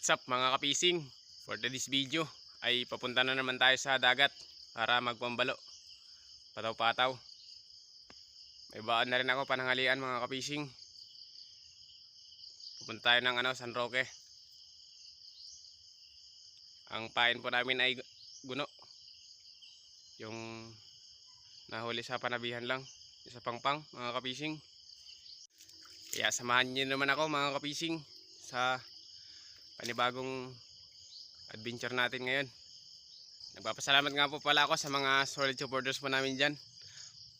What's up mga kapising? For this video ay papunta na naman tayo sa dagat para magpambalo. Pataw-pataw. May baan na rin ako panangalian mga kapising. Pupunta tayo ng ano, San Roque. Ang pain po namin ay gu- guno. Yung nahuli sa panabihan lang. Isa pangpang mga kapising. Kaya samahan niyo naman ako mga kapising sa panibagong adventure natin ngayon. Nagpapasalamat nga po pala ako sa mga solid supporters po namin dyan.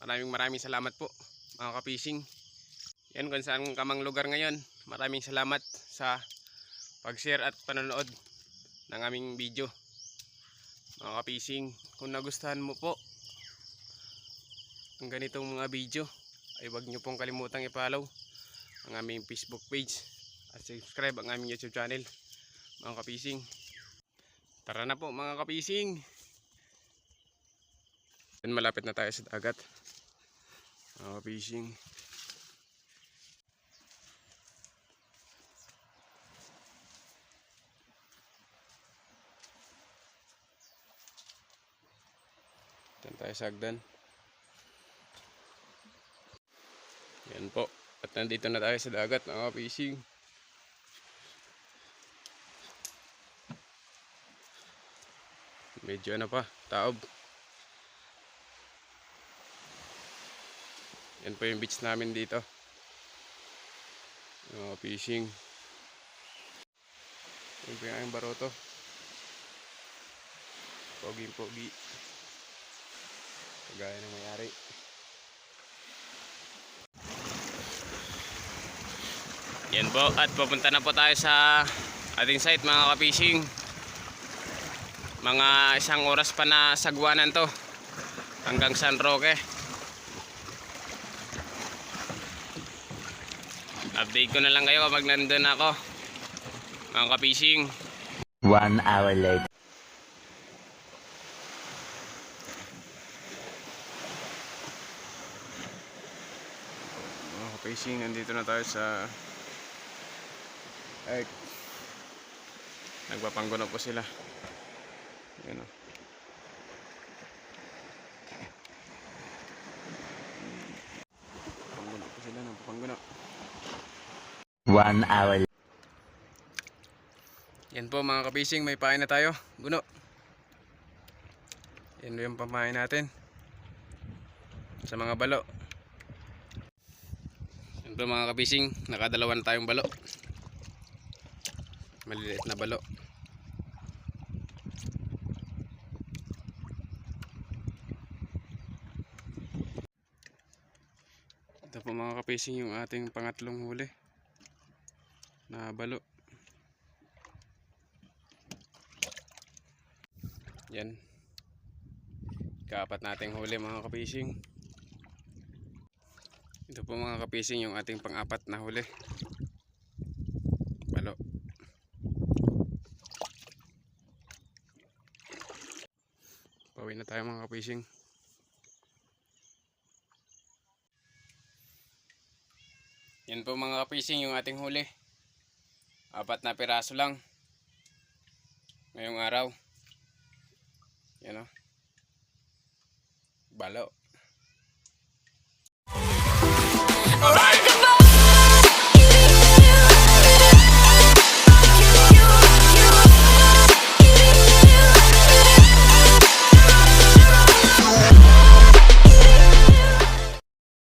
Maraming maraming salamat po mga kapising. Yan kung saan ka mang lugar ngayon. Maraming salamat sa pag-share at panonood ng aming video. Mga kapising, kung nagustuhan mo po ang ganitong mga video, ay huwag nyo pong kalimutang i-follow ang aming Facebook page at subscribe ang aming YouTube channel mga kapising. Tara na po mga kapising. Yan, malapit na tayo sa dagat. Mga kapising. Diyan tayo sa hagdan. Yan po. At nandito na tayo sa dagat mga kapising medyo ano pa taob. Yan po yung beach namin dito. Mga fishing. Yan po yung baroto. Pogi pogi. Kagaya ng mayari. Yan po at pupunta na po tayo sa ating site mga kapishing mga isang oras pa na sagwanan to. Hanggang San Roque. Update ko na lang kayo kapag nandun ako. Mga kapishing One hour later. mga kapishing nandito na tayo sa ay nagpapangguno po sila yan o pangguno po sila nagpapangguno One hour Yan po mga kapising, may pain na tayo. Guno. Yan yung pamain natin. Sa mga balo. Yan po mga kapising, nakadalawa na tayong balo. Maliliit na balo. Ito po mga kapising yung ating pangatlong huli. Na balo. Yan. Kaapat nating huli mga kapising. Ito po mga kapising yung ating pang-apat na huli. Balo. Pauwi na tayo mga kapising. Yan po mga kapising yung ating huli. Apat na piraso lang. Ngayong araw. Yan o. Balo.